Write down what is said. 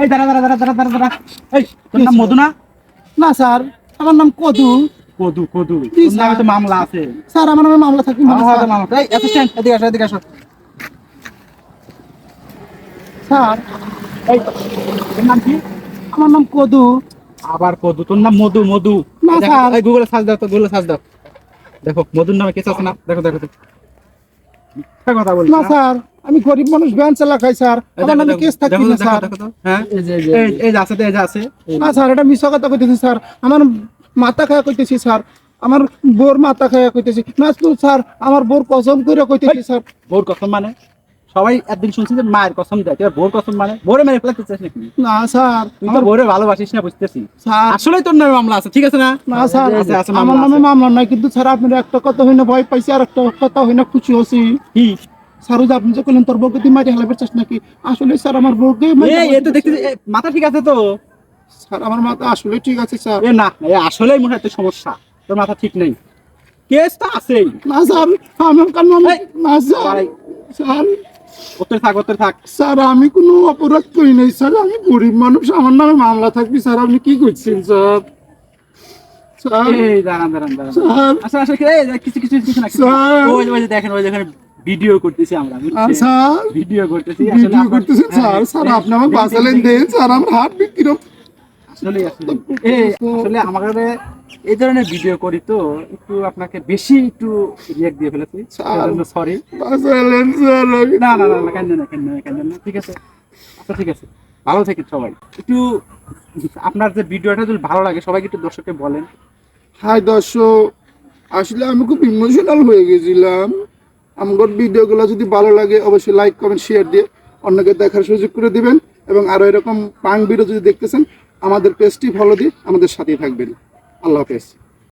এই দাঁড়া দাঁড়া দাঁড়া দাঁড়া দাঁড়া দাঁড়া। এই তোর নাম মধু না? না স্যার। আমার নাম কদু। কদু কদু। তোর নামে তো মামলা আছে। স্যার আমার নামে মামলা থাকবে আমার মামলা এই অ্যাসিস্ট্যান্ট এদিকে আসো এদিকে আসো। স্যার। এই তোর নাম কি? আমার নাম কদু। আবার কদু তোর নাম মধু মধু। না, স্যার। এই গুগলে সার্চ দাও তো গুগলে সার্চ দাও। দেখো মধুর নামে কেস আছে না? দেখো দেখো কথা বলছি না? স্যার। আমি গরিব মানুষ ভ্যান চালা খাই স্যার। আমার নামে কেস দেখো, না স্যার। হ্যাঁ? এই যে, আছে এই যে আছে। না স্যার এটা মিশা কথা কইতেছি স্যার। আমার মাথা খায়া কইতেছি স্যার। আমার বোর মাথা খায়া কইতেছি। না স্যার আমার বোর কসম করে কইতেছি স্যার। বোর কসম মানে? সবাই একদিন শুনছি যে মায়ের কসম দেয়। তুই আর বোর কসম মানে? বোরে মেরে ফেলাতে চাস নাকি? না স্যার। তুই তো বোরে ভালোবাসিস না বুঝতেছি। স্যার। আসলেই তোর নামে মামলা আছে ঠিক আছে না? না স্যার। আছে, আছে, আমার নামে মামলা নাই কিন্তু স্যার আপনার একটা কথা হইনা ভয় পাইছি আর একটা কথা হইনা খুশি হছি কি? যে আপনি যে কইলেন তোর বউকে তুই মাটি হেলাবে চাস নাকি? আসলে স্যার আমার বউকে এ তো মাথা ঠিক আছে তো? স্যার আমার মাথা আসলে ঠিক আছে স্যার। এ না এ আসলেই মনে হয় সমস্যা। তোর মাথা ঠিক নেই। কেস তো আছেই। না স্যার আমি কেন না স্যার স্যার। উত্তর থাক উত্তর থাক। স্যার আমি কোনো অপরাধ করি নাই স্যার। আমি গরিব মানুষ আমার নামে মামলা থাকবি স্যার। আপনি কি করছেন স্যার? স্যার। এই দাঁড়ান দাঁড়ান দাঁড়ান। স্যার। আচ্ছা আচ্ছা কিছু কিছু কিছু না। ওই ওই দেখেন ওই যেখানে ভিডিও করতেছি আমরা ভিডিও করতেছি ভিডিও করতেছেন স্যার হ্যাঁ, স্যার হ্যাঁ, আপনি আমার বাঁচালেন দেন, স্যার আমার হাত বিক্রি আসলে আসলে। এই আসলে আমাদের এই ধরনের ভিডিও করি তো একটু আপনাকে বেশি একটু রিয়েক্ট দিয়ে ফেলেছি সরি স্যার না না না না কেন না কেন না কেন না ঠিক আছে। আচ্ছা ঠিক আছে। ভালো থাকেন সবাই। একটু আপনার যে ভিডিওটা যদি ভালো লাগে সবাইকে একটু দর্শককে বলেন। হাই দর্শক আসলে আমি খুব ইমোশনাল হয়ে গেছিলাম। আমার ভিডিওগুলো যদি ভালো লাগে, অবশ্যই লাইক কমেন্ট শেয়ার দিয়ে অন্যকে দেখার সুযোগ করে দিবেন এবং আরও এরকম পাং ভিডিও যদি দেখতেছেন, আমাদের পেজটি ফলো দিয়ে আমাদের সাথেই থাকবেন। আল্লাহ হাফেজ।